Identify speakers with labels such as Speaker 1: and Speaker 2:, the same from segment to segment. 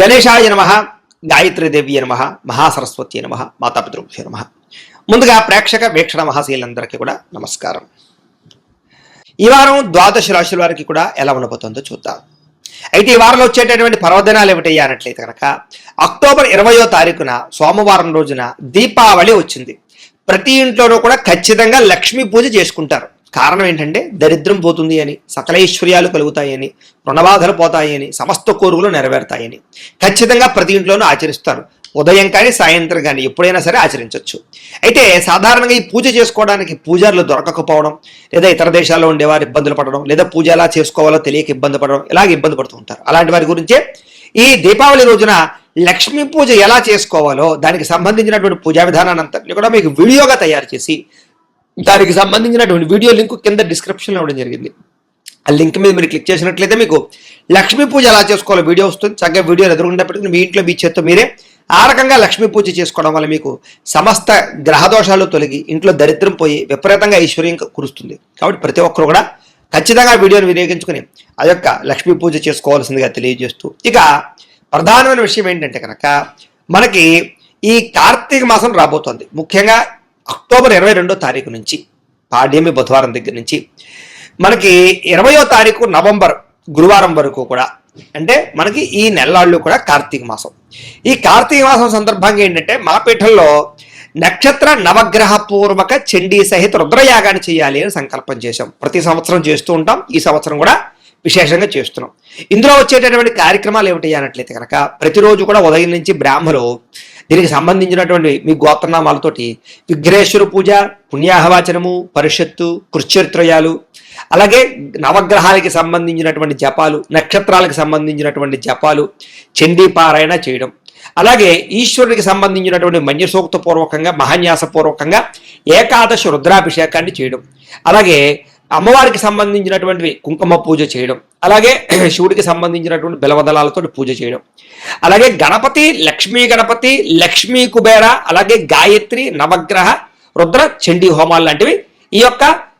Speaker 1: గణేశాయ నమ గాయత్రీదేవి నమ మహాసరస్వతి నమ మాతాపితృభ్య నమ. ముందుగా ప్రేక్షక వీక్షణ మహాశీలందరికీ కూడా నమస్కారం. ఈ వారం ద్వాదశ రాశుల వారికి కూడా ఎలా ఉండబోతుందో చూద్దాం. అయితే ఈ వారంలో వచ్చేటటువంటి పర్వదినాలు ఏమిటయ్యా అన్నట్లయితే కనుక అక్టోబర్ ఇరవయో తారీఖున సోమవారం రోజున దీపావళి వచ్చింది. ప్రతి ఇంట్లోనూ కూడా ఖచ్చితంగా లక్ష్మీ పూజ చేసుకుంటారు. కారణం ఏంటంటే దరిద్రం పోతుంది అని సకలైశ్వర్యాలు కలుగుతాయని రుణబాధలు పోతాయని సమస్త కోరుకులు నెరవేరుతాయని ఖచ్చితంగా ప్రతి ఇంట్లోనూ ఆచరిస్తారు. ఉదయం కానీ సాయంత్రం కానీ ఎప్పుడైనా సరే ఆచరించవచ్చు అయితే సాధారణంగా ఈ పూజ చేసుకోవడానికి పూజారులు దొరకకపోవడం లేదా ఇతర దేశాల్లో ఉండేవారు ఇబ్బందులు పడడం లేదా పూజ ఎలా చేసుకోవాలో తెలియక ఇబ్బంది పడడం ఇలాగ ఇబ్బంది పడుతూ ఉంటారు. అలాంటి వారి గురించే ఈ దీపావళి రోజున లక్ష్మీ పూజ ఎలా చేసుకోవాలో దానికి సంబంధించినటువంటి పూజా విధానాన్ని అంతా కూడా మీకు వీడియోగా తయారు చేసి దానికి సంబంధించినటువంటి వీడియో లింక్ కింద డిస్క్రిప్షన్లో ఇవ్వడం జరిగింది. ఆ లింక్ మీద మీరు క్లిక్ చేసినట్లయితే మీకు లక్ష్మీ పూజ ఎలా చేసుకోవాలో వీడియో వస్తుంది. చక్కగా వీడియో ఎదురుగుండా మీ ఇంట్లో మీ చేత్తో మీరే ఆ రకంగా లక్ష్మీ పూజ చేసుకోవడం వల్ల మీకు సమస్త గ్రహదోషాలు తొలగి ఇంట్లో దరిద్రం పోయి విపరీతంగా ఐశ్వర్యం కురుస్తుంది. కాబట్టి ప్రతి ఒక్కరు కూడా ఖచ్చితంగా వీడియోని వినియోగించుకుని ఆ యొక్క లక్ష్మీ పూజ చేసుకోవాల్సిందిగా తెలియజేస్తూ ఇక ప్రధానమైన విషయం ఏంటంటే కనుక మనకి ఈ కార్తీక మాసం రాబోతోంది. ముఖ్యంగా అక్టోబర్ ఇరవై రెండో తారీఖు నుంచి పాడ్యమి బుధవారం దగ్గర నుంచి మనకి ఇరవయో తారీఖు నవంబర్ గురువారం వరకు కూడా అంటే మనకి ఈ నెలలాళ్ళు కూడా కార్తీక మాసం. ఈ కార్తీక మాసం సందర్భంగా ఏంటంటే మా పీఠంలో నక్షత్ర నవగ్రహ పూర్వక చండీ సహిత రుద్రయాగాన్ని చేయాలి అని సంకల్పం చేశాం. ప్రతి సంవత్సరం చేస్తూ ఉంటాం ఈ సంవత్సరం కూడా విశేషంగా చేస్తున్నాం. ఇందులో వచ్చేటటువంటి కార్యక్రమాలు ఏమిటి అన్నట్లయితే కనుక ప్రతిరోజు కూడా ఉదయం నుంచి బ్రాహ్మలు దీనికి సంబంధించినటువంటి మీ గోత్రనామాలతోటి విఘ్నేశ్వర పూజ పుణ్యాహవాచనము పరిషత్తు కృత్యత్రయాలు అలాగే నవగ్రహాలకి సంబంధించినటువంటి జపాలు నక్షత్రాలకు సంబంధించినటువంటి జపాలు చండీపారాయణ చేయడం. అలాగే ఈశ్వరుడికి సంబంధించినటువంటి మంజసూక్త పూర్వకంగా మహాన్యాస పూర్వకంగా ఏకాదశ రుద్రాభిషేకాన్ని చేయడం. అలాగే అమ్మవారికి సంబంధించినటువంటి కుంకుమ పూజ చేయడం అలాగే శివుడికి సంబంధించినటువంటి బిలవదళాలతో పూజ చేయడం. అలాగే గణపతి లక్ష్మీ గణపతి లక్ష్మీ కుబేర అలాగే గాయత్రి నవగ్రహ రుద్ర చండీ హోమాలు లాంటివి ఈ యొక్క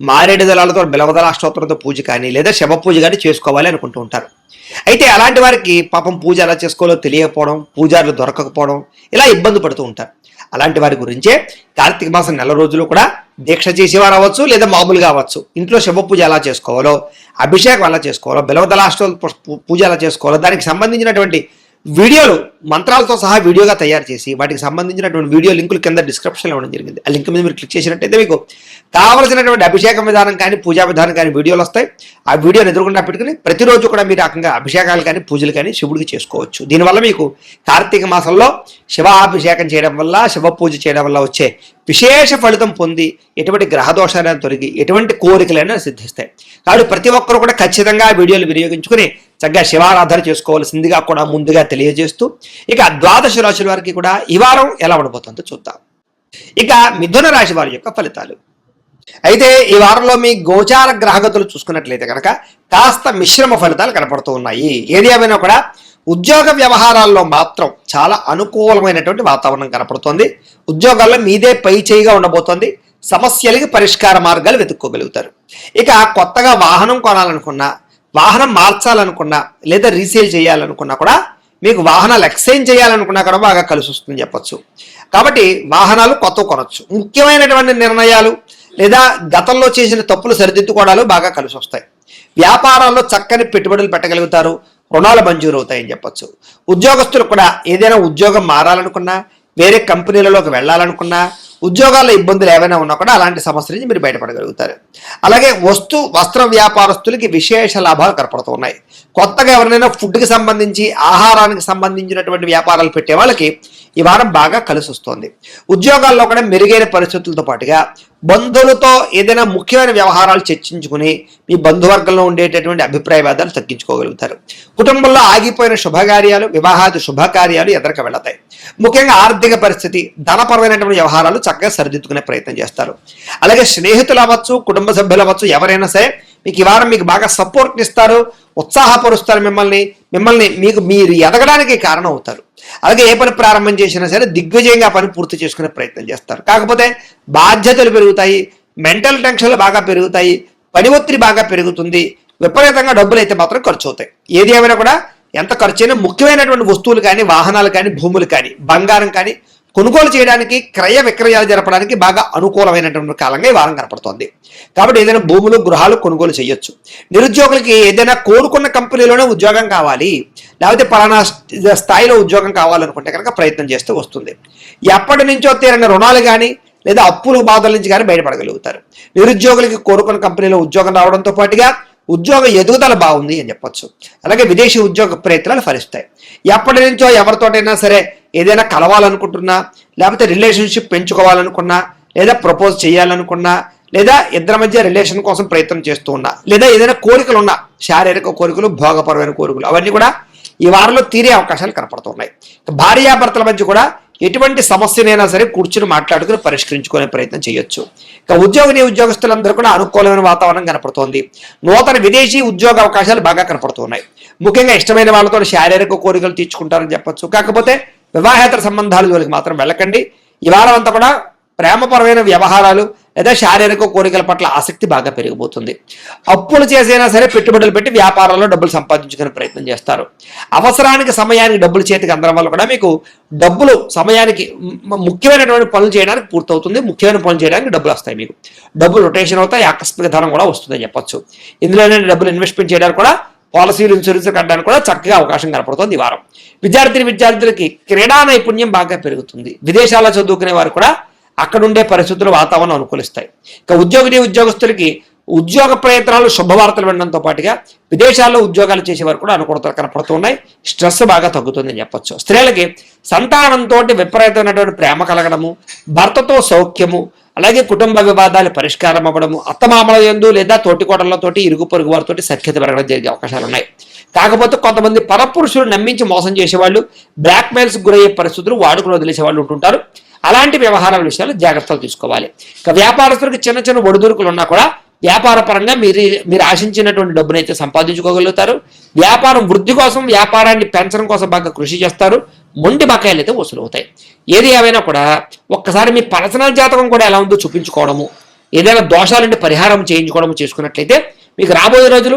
Speaker 1: మారేడు దళాలతో బిలవదల అష్టోత్తరంతో పూజ కానీ లేదా శవ పూజ కానీ చేసుకోవాలి అనుకుంటూ ఉంటారు. అయితే అలాంటి వారికి పాపం పూజ ఎలా చేసుకోవాలో తెలియకపోవడం పూజారులు దొరకకపోవడం ఇలా ఇబ్బంది పడుతూ ఉంటారు. అలాంటి వారి గురించే కార్తీక మాసం నెల రోజులు కూడా దీక్ష చేసేవారు అవ్వచ్చు లేదా మామూలుగా అవ్వచ్చు. ఇంట్లో శవ పూజ ఎలా చేసుకోవాలో అభిషేకం ఎలా చేసుకోవాలో బిలవదలాష్టో పూజ ఎలా చేసుకోవాలో దానికి సంబంధించినటువంటి వీడియోలు మంత్రాలతో సహా వీడియోగా తయారు చేసి వాటికి సంబంధించినటువంటి వీడియో లింకులు కింద డిస్క్రిప్షన్లో ఇవ్వడం జరిగింది. ఆ లింక్ మీద మీరు క్లిక్ చేసినట్టయితే మీకు కావలసినటువంటి అభిషేకం విధానం కానీ పూజా విధానం కానీ వీడియోలు వస్తాయి. ఆ వీడియోని ఎదురుకుండా పెట్టుకుని ప్రతిరోజు కూడా మీరు రకంగా అభిషేకాలు కానీ పూజలు కానీ శివుడికి చేసుకోవచ్చు. దీనివల్ల మీకు కార్తీక మాసంలో శివాభిషేకం చేయడం వల్ల శివ పూజ చేయడం వల్ల వచ్చే విశేష ఫలితం పొంది ఎటువంటి గ్రహదోషాలను తొలగి ఎటువంటి కోరికలైనా సిద్ధిస్తాయి. కాబట్టి ప్రతి ఒక్కరు కూడా ఖచ్చితంగా ఆ వీడియోలు వినియోగించుకుని చక్కగా శివారాధన చేసుకోవాల్సిందిగా కూడా ముందుగా తెలియజేస్తూ ఇక ద్వాదశ రాశుల వారికి కూడా ఈ వారం ఎలా ఉండబోతుందో చూద్దాం. ఇక మిథున రాశి వారి యొక్క ఫలితాలు. అయితే ఈ వారంలో మీ గోచార గ్రహగతులు చూసుకున్నట్లయితే కనుక కాస్త మిశ్రమ ఫలితాలు కనపడుతూ ఉన్నాయి. ఏది ఏమైనా కూడా ఉద్యోగ వ్యవహారాల్లో మాత్రం చాలా అనుకూలమైనటువంటి వాతావరణం కనపడుతోంది. ఉద్యోగాల్లో మీదే పై చేయిగా ఉండబోతోంది. సమస్యలకి పరిష్కార మార్గాలు వెతుక్కోగలుగుతారు. ఇక కొత్తగా వాహనం కొనాలనుకున్నా వాహనం మార్చాలనుకున్నా లేదా రీసేల్ చేయాలనుకున్నా కూడా మీకు వాహనాలు ఎక్స్చేంజ్ చేయాలనుకున్నా కూడా బాగా కలిసి వస్తుందని చెప్పొచ్చు. కాబట్టి వాహనాలు కొత్త కొనొచ్చు. ముఖ్యమైనటువంటి నిర్ణయాలు లేదా గతంలో చేసిన తప్పులు సరిదిద్దుకోవడాలు బాగా కలిసి వస్తాయి. వ్యాపారాల్లో చక్కని పెట్టుబడులు పెట్టగలుగుతారు. రుణాలు మంజూరు అవుతాయని చెప్పొచ్చు. ఉద్యోగస్తులు కూడా ఏదైనా ఉద్యోగం మారాలనుకున్నా వేరే కంపెనీలలోకి వెళ్ళాలనుకున్నా ఉద్యోగాల్లో ఇబ్బందులు ఏవైనా ఉన్నా కూడా అలాంటి సమస్య నుంచి మీరు బయటపడగలుగుతారు. అలాగే వస్తు వస్త్ర వ్యాపారస్తులకి విశేష లాభాలు కనపడుతూ ఉన్నాయి. కొత్తగా ఎవరినైనా ఫుడ్కి సంబంధించి ఆహారానికి సంబంధించినటువంటి వ్యాపారాలు పెట్టే వాళ్ళకి ఈ వారం బాగా కలిసి వస్తోంది ఉద్యోగాల్లో కూడా మెరుగైన పరిస్థితులతో పాటుగా బంధువులతో ఏదైనా ముఖ్యమైన వ్యవహారాలు చర్చించుకుని మీ బంధువర్గంలో ఉండేటటువంటి అభిప్రాయవాదాలు తగ్గించుకోగలుగుతారు. కుటుంబంలో ఆగిపోయిన శుభకార్యాలు వివాహాది శుభకార్యాలు ఎదరక వెళతాయి. ముఖ్యంగా ఆర్థిక పరిస్థితి ధనపరమైనటువంటి వ్యవహారాలు చక్కగా సరిదిద్దుకునే ప్రయత్నం చేస్తారు. అలాగే స్నేహితులు అవ్వచ్చు కుటుంబ సభ్యులు అవ్వచ్చు ఎవరైనా సరే మీకు ఈ వారం మీకు బాగా సపోర్ట్ ఇస్తారు ఉత్సాహపరుస్తారు మిమ్మల్ని మిమ్మల్ని మీకు మీరు ఎదగడానికి కారణం అవుతారు అలాగే ఏ పని ప్రారంభం చేసినా సరే దిగ్విజయంగా పని పూర్తి చేసుకునే ప్రయత్నం చేస్తారు. కాకపోతే బాధ్యతలు పెరుగుతాయి మెంటల్ టెన్షన్లు బాగా పెరుగుతాయి పని ఒత్తిడి బాగా పెరుగుతుంది విపరీతంగా డబ్బులు అయితే మాత్రం ఖర్చు అవుతాయి. ఏది ఏమైనా కూడా ఎంత ఖర్చు అయినా ముఖ్యమైనటువంటి వస్తువులు కానీ వాహనాలు కానీ భూములు కానీ బంగారం కానీ కొనుగోలు చేయడానికి క్రయ విక్రయాలు జరపడానికి బాగా అనుకూలమైనటువంటి కాలంగా ఈ వారం కనపడుతోంది. కాబట్టి ఏదైనా భూములు గృహాలు కొనుగోలు చేయొచ్చు. నిరుద్యోగులకి ఏదైనా కోరుకున్న కంపెనీలోనే ఉద్యోగం కావాలి. లేకపోతే పలానా స్థాయిలో ఉద్యోగం కావాలనుకుంటే కనుక ప్రయత్నం చేస్తూ వస్తుంది. ఎప్పటి నుంచో తీరని రుణాలు కానీ లేదా అప్పుల బాధల నుంచి కానీ బయటపడగలుగుతారు. నిరుద్యోగులకి కోరుకున్న కంపెనీలో ఉద్యోగం రావడంతో పాటుగా ఉద్యోగ ఎదుగుదల బాగుంది అని చెప్పొచ్చు. అలాగే విదేశీ ఉద్యోగ ప్రయత్నాలు ఫలిస్తాయి. ఎప్పటి నుంచో ఎవరితోటైనా సరే ఏదైనా కలవాలనుకుంటున్నా లేకపోతే రిలేషన్షిప్ పెంచుకోవాలనుకున్నా లేదా ప్రపోజ్ చేయాలనుకున్నా లేదా ఇద్దరి మధ్య రిలేషన్ కోసం ప్రయత్నం చేస్తూ ఉన్నా లేదా ఏదైనా కోరికలు ఉన్నా శారీరక కోరికలు భోగపరమైన కోరికలు అవన్నీ కూడా ఈ వారంలో తీరే అవకాశాలు కనపడుతున్నాయి. భార్యాభర్తల మధ్య కూడా ఎటువంటి సమస్యనైనా సరే కూర్చుని మాట్లాడుకుని పరిష్కరించుకునే ప్రయత్నం చేయొచ్చు. ఇక ఉద్యోగిని ఉద్యోగస్తులందరూ కూడా అనుకూలమైన వాతావరణం కనపడుతోంది. నూతన విదేశీ ఉద్యోగ అవకాశాలు బాగా కనపడుతున్నాయి. ముఖ్యంగా ఇష్టమైన వాళ్ళతో శారీరక కోరికలు తీర్చుకుంటారని చెప్పొచ్చు. కాకపోతే వివాహేతర సంబంధాలు జోలికి మాత్రం వెళ్ళకండి. ఈ అంతా కూడా ప్రేమపరమైన వ్యవహారాలు లేదా శారీరక కోరికల పట్ల ఆసక్తి బాగా పెరిగిపోతుంది. అప్పులు చేసైనా సరే పెట్టుబడులు పెట్టి వ్యాపారంలో డబ్బులు సంపాదించుకునే ప్రయత్నం చేస్తారు. అవసరానికి సమయానికి డబ్బులు చేతికి అందడం వల్ల కూడా మీకు డబ్బులు సమయానికి ముఖ్యమైనటువంటి పనులు చేయడానికి పూర్తవుతుంది. ముఖ్యమైన పనులు చేయడానికి డబ్బులు వస్తాయి మీకు. డబ్బులు రొటేషన్ అవుతాయి ఆకస్మిక ధనం కూడా వస్తుందని చెప్పొచ్చు. ఇందులోనే డబ్బులు ఇన్వెస్ట్మెంట్ చేయడానికి కూడా పాలసీలు ఇన్సూరెన్స్ కట్టడానికి కూడా చక్కగా అవకాశం కనపడుతుంది ఈ వారం. విద్యార్థిని విద్యార్థులకి క్రీడా నైపుణ్యం బాగా పెరుగుతుంది. విదేశాల్లో చదువుకునే వారు కూడా అక్కడుండే పరిస్థితులు వాతావరణం అనుకూలిస్తాయి. ఇక ఉద్యోగిని ఉద్యోగస్తులకి ఉద్యోగ ప్రయత్నాలు శుభవార్తలు వినడంతో పాటుగా విదేశాల్లో ఉద్యోగాలు చేసేవారు కూడా అనుకూలతలు కనపడుతున్నాయి స్ట్రెస్ బాగా తగ్గుతుందని చెప్పొచ్చు. స్త్రీలకి సంతానంతో విపరీతమైనటువంటి ప్రేమ కలగడము భర్తతో సౌఖ్యము అలాగే కుటుంబ వివాదాలు పరిష్కారం అవ్వడము అత్తమామల యందు లేదా తోటికోటలతోటి ఇరుగు పొరుగు వారితో సఖ్యత పెరగడం జరిగే అవకాశాలు ఉన్నాయి. కాకపోతే కొంతమంది పరపురుషులు నమ్మించి మోసం చేసేవాళ్ళు బ్లాక్మెయిల్స్ గురయ్యే పరిస్థితులు వాడుకుని వదిలేసే వాళ్ళు ఉంటుంటారు. అలాంటి వ్యవహారాల విషయాలు జాగ్రత్తలు తీసుకోవాలి. ఇక వ్యాపారస్తులకు చిన్న చిన్న ఒడిదుడుకులు ఉన్నా కూడా వ్యాపార పరంగా మీరు మీరు ఆశించినటువంటి డబ్బునైతే సంపాదించుకోగలుగుతారు. వ్యాపారం వృద్ధి కోసం వ్యాపారాన్ని పెంచడం కోసం బాగా కృషి చేస్తారు. మొండి బకాయిలు అయితే వసూలు అవుతాయి. ఏది ఏమైనా కూడా ఒక్కసారి మీ పర్సనల్ జాతకం కూడా ఎలా ఉందో చూపించుకోవడము ఏదైనా దోషాలంటే పరిహారం చేయించుకోవడము చేసుకున్నట్లయితే మీకు రాబోయే రోజులు